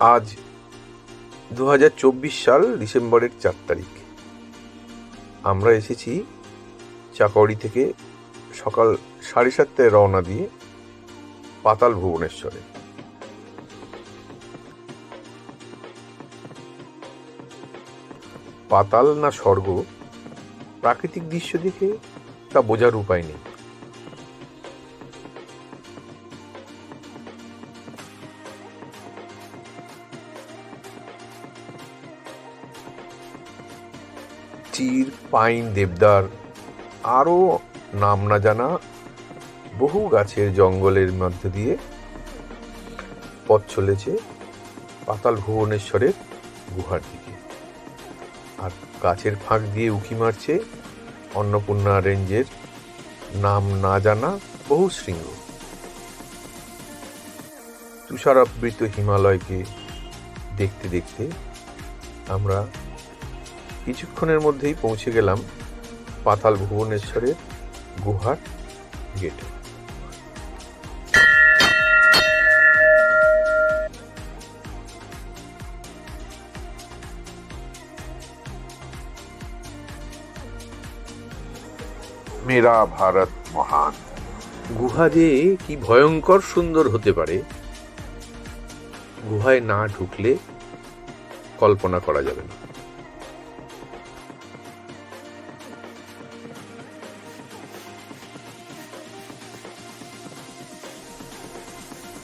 আজ দু হাজার চব্বিশ সাল ডিসেম্বরের চার তারিখ। আমরা এসেছি চাকরি থেকে সকাল সাড়ে সাতটায় রওনা দিয়ে পাতাল ভুবনেশ্বরে। পাতাল না স্বর্গ, প্রাকৃতিক দৃশ্য দেখে তা বোঝার উপায় নেই। চির পাইন, দেবদার, আরও নাম না জানা বহু গাছের জঙ্গলের মধ্যে দিয়ে পথ চলেছে পাতাল ভুবনেশ্বরের গুহার দিকে। আর গাছের ফাঁক দিয়ে উঁকি মারছে অন্নপূর্ণা রেঞ্জের নাম না জানা বহু শৃঙ্গ। তুষারাবৃত হিমালয়কে দেখতে দেখতে আমরা কিছুক্ষণের মধ্যেই পৌঁছে গেলাম পাতাল ভুবনেশ্বরের গুহার গেটে। মেরা ভারত মহান। গুহা যে কি ভয়ঙ্কর সুন্দর হতে পারে। গুহায় না ঢুকলে কল্পনা করা যাবে না।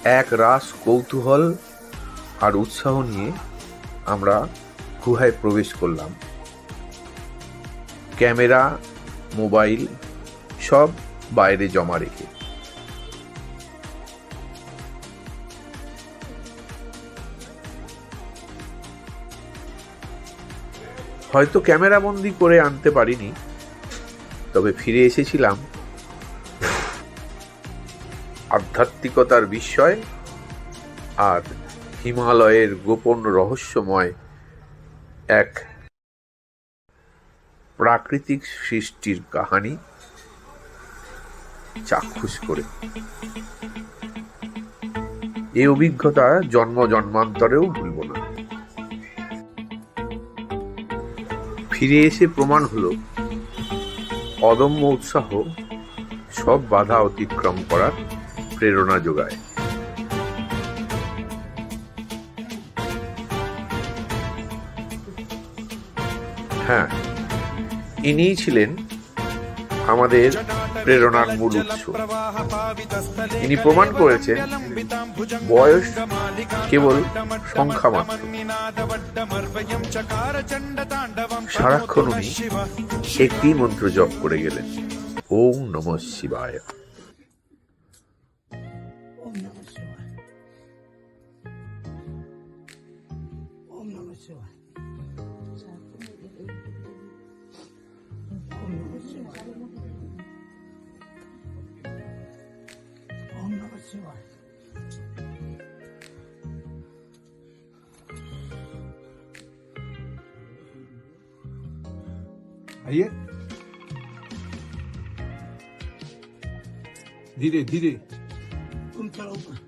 এক রাস কৌতূহল আর উৎসাহ নিয়ে আমরা গুহায় প্রবেশ করলাম। ক্যামেরা, মোবাইল সব বাইরে জমা রেখে। হয়তো ক্যামেরা বন্দি করে আনতে পারিনি, তবে ফিরে এসেছিলাম আধ্যাত্মিকতার বিস্ময় আর হিমালয়ের গোপন রহস্যময় এক প্রাকৃতিক সৃষ্টির কাহানি চাক্ষুষ করে। এই অভিজ্ঞতা জন্ম জন্মান্তরেও ভুলব না। ফিরে এসে প্রমাণ হলো, অদম্য উৎসাহ সব বাধা অতিক্রম করার প্রেরণা যোগায়। হ্যাঁ ইনিই ছিলেন আমাদের প্রেরণার মূল উৎস। ইনি প্রমাণ করেছেন বয়স কেবল সংখ্যা মাত্র। সারাক্ষণ উনি একটি মন্ত্র জপ করে গেলেন। ওম নম শিবায়। 거죠. 아예? 니래 니래 꿈틀 오빠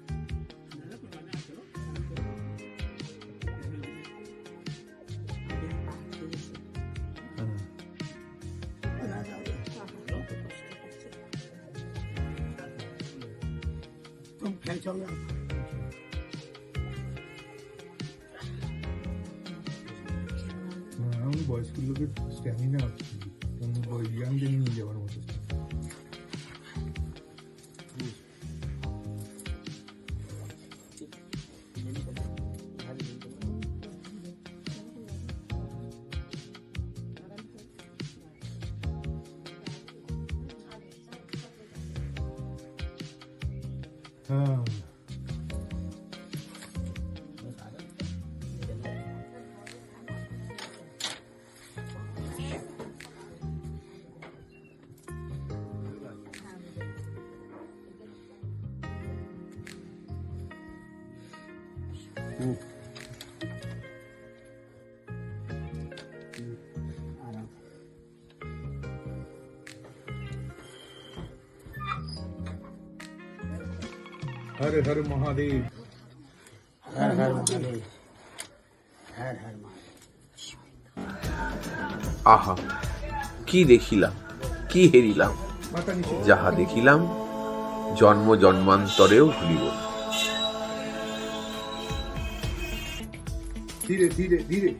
একদম খেয়ে চলে বয়স্ক লোকের স্ট্যামিনা আছে ইয়াংদের নিয়ে যাওয়ার মতো হ্যাঁ হর হর মহাদেব। হর হর আহা কি দেখিলাম কি হেরিলাম? যাহা দেখিলাম জন্ম জন্মান্তরেও ভুলিব। ধীরে ধীরে ধীরে।